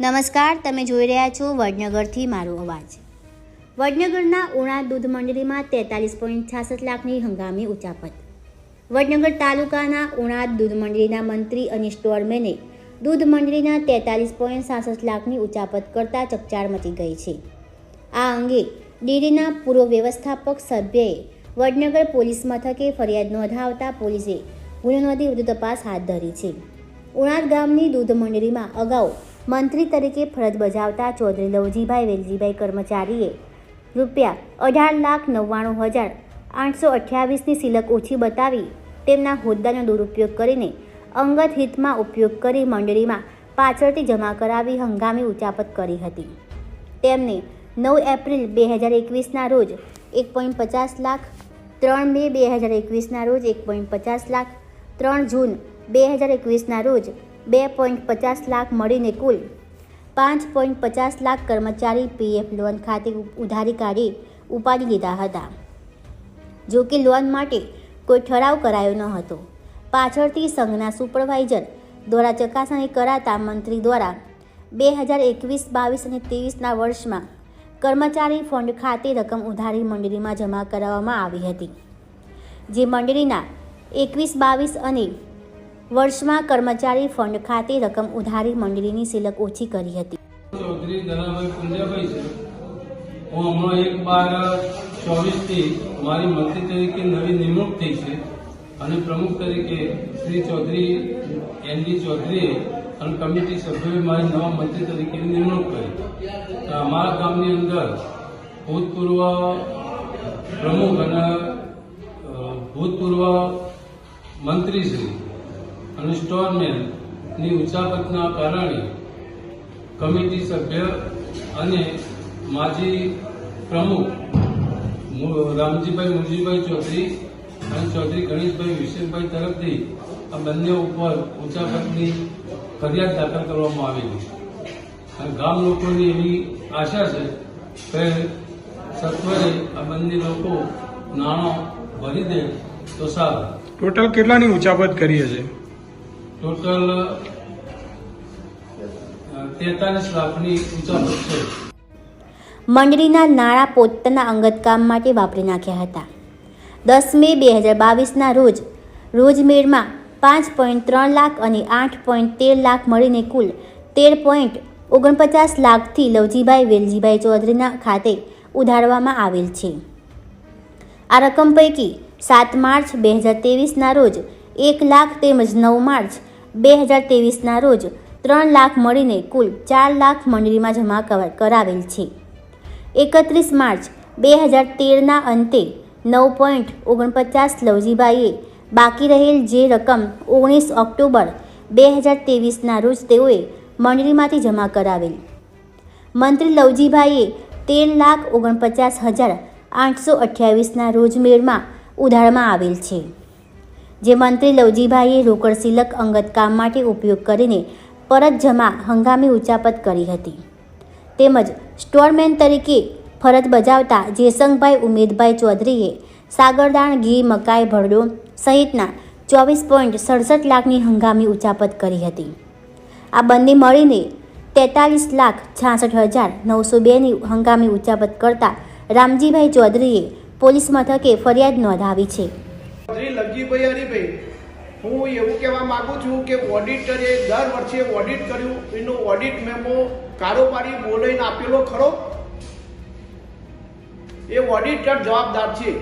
નમસ્કાર, તમે જોઈ રહ્યા છો વડનગરથી મારો અવાજ. વડનગરના ઉણા દૂધ મંડળીમાં તેતાલીસ પોઈન્ટ છાસઠ લાખની હંગામી ઉચાપત. વડનગર તાલુકાના ઉણા દૂધ મંડળીના મંત્રી અને સ્ટોરમેને દૂધ મંડળીના તેતાલીસ પોઈન્ટ સાસઠ લાખની ઉચાપત કરતા ચકચાર મચી ગઈ છે. આ અંગે ડેરીના પૂર્વ વ્યવસ્થાપક સભ્યએ વડનગર પોલીસ મથકે ફરિયાદ નોંધાવતા પોલીસે ગુનો નોંધી વધુ તપાસ હાથ ધરી છે. ઉણાદ ગામની દૂધ મંડળીમાં અગાઉ મંત્રી તરીકે ફરજ બજાવતા ચૌધરી લવજીભાઈ વેલજીભાઈ કર્મચારીએ રૂપિયા અઢાર લાખ નવ્વાણું હજાર આઠસો અઠ્યાવીસની સિલક ઓછી બતાવી તેમના હોદ્દાનો દુરુપયોગ કરીને અંગત હિતમાં ઉપયોગ કરી મંડળીમાં પાછળથી જમા કરાવી હંગામી ઉચાપત કરી હતી. તેમને નવ એપ્રિલ બે હજાર એકવીસના રોજ એક પોઈન્ટ પચાસ લાખ, ત્રણ મે બે હજાર એકવીસના રોજ એક પોઈન્ટ પચાસ લાખ, ત્રણ જૂન બે હજાર એકવીસના રોજ બે પોઈન્ટ પચાસ લાખ મળીને કુલ પાંચ પોઈન્ટ પચાસ લાખ કર્મચારી પીએફ લોન ખાતે ઉધારી કાઢી ઉપાડી લીધા હતા. જો કે લોન માટે કોઈ ઠરાવ કરાયો ન હતો. પાછળથી સંઘના સુપરવાઇઝર દ્વારા ચકાસણી કરાતા મંત્રી દ્વારા બે હજાર એકવીસ બાવીસ અને ત્રેવીસના વર્ષમાં કર્મચારી ફંડ ખાતે રકમ ઉધારી મંડળીમાં જમા કરાવવામાં આવી હતી. જે મંડળીના એકવીસ બાવીસ અને વર્ષમાં કર્મચારી ફંડ ખાતે રકમ ઉધારી મંડળીની સિલક ઓછી કરી હતી. ચૌધરી ધનાભાઈ પુંજાભાઈ છે. હું હમણાં એક બાર ચોવીસથી મારી મંત્રી તરીકે નવી નિમણૂક થઈ છે અને પ્રમુખ તરીકે શ્રી ચૌધરી એનડી ચૌધરીએ અને કમિટી સભ્યોએ મારી નવા મંત્રી તરીકે નિમણૂક કરી. અમારા ગામની અંદર ભૂતપૂર્વ પ્રમુખ અને ભૂતપૂર્વ મંત્રીશ્રી અને સ્ટોરમેનની ઉચાપતના કારણે કમિટી સભ્ય અને માજી પ્રમુખ રામજીભાઈ મુરજીભાઈ ચૌધરી અને ચૌધરી ગણેશભાઈ વિશેષભાઈ તરફથી આ બંને ઉપર ઉચાપતની ફરિયાદ દાખલ કરવામાં આવેલી અને ગામ લોકોની એવી આશા છે કે સત્વરે આ બંને લોકો નાણાં ભરી દે તો સારું. ટોટલ કેટલાની ઉચાપત કરીએ છે ટોટલ તેતાલીસ લાખની ઉચાપત છે. મંડળીના નાણાં પોતાના અંગત કામ માટે વાપરી નાખ્યા હતા. દસ મે બે હજાર બાવીસના રોજ રોજમેરમાં પાંચ પોઈન્ટ ત્રણ લાખ અને આઠ પોઈન્ટ તેર લાખ મળીને કુલ તેર પોઈન્ટ ઓગણપચાસ લાખથી લવજીભાઈ વેલજીભાઈ ચૌધરીના ખાતે ઉધારવામાં આવેલ છે. આ રકમ પૈકી સાત માર્ચ બે હજાર ત્રેવીસના રોજ એક લાખ તેમજ નવ માર્ચ બે હજાર ત્રેવીસના રોજ ત્રણ લાખ મળીને કુલ ચાર લાખ મંડળીમાં જમા કર- કરાવેલ છે. એકત્રીસ માર્ચ બે હજાર તેરના અંતે નવ પોઈન્ટ ઓગણપચાસ લવજીભાઈએ બાકી રહેલ જે રકમ ઓગણીસ ઓક્ટોબર બે હજાર ત્રેવીસના રોજ તેઓએ મંડળીમાંથી જમા કરાવેલ. મંત્રી લવજીભાઈએ તેર લાખ ઓગણપચાસ હજાર આઠસો અઠ્યાવીસના રોજમેળમાં ઉધારમાં આવેલ છે. જે મંત્રી લવજીભાઈએ રોકડ સિલક અંગત કામ માટે ઉપયોગ કરીને પરત જમા હંગામી ઉચાપત કરી હતી. તેમજ સ્ટોરમેન તરીકે ફરજ બજાવતા જેસંગભાઈ ઉમેદભાઈ ચૌધરીએ સાગરદાણ ઘી મકાઈ ભરડો સહિતના ચોવીસ પોઈન્ટ સડસઠ લાખની હંગામી ઉચાપત કરી હતી. આ બંને મળીને તેતાલીસ લાખ છાસઠ હજાર નવસો બેની હંગામી ઉચાપત કરતા રામજીભાઈ ચૌધરીએ પોલીસ મથકે ફરિયાદ નોંધાવી છે. લગજીભાઈ હરિભાઈ હું એવું કહેવા માગું છું કે ઓડિટરે દર વર્ષે ઓડિટ કર્યું, એનો ઓડિટ મેમો કારોબારી બોલાઈને આપેલો ખરો? એ ઓડિટર જવાબદાર છે.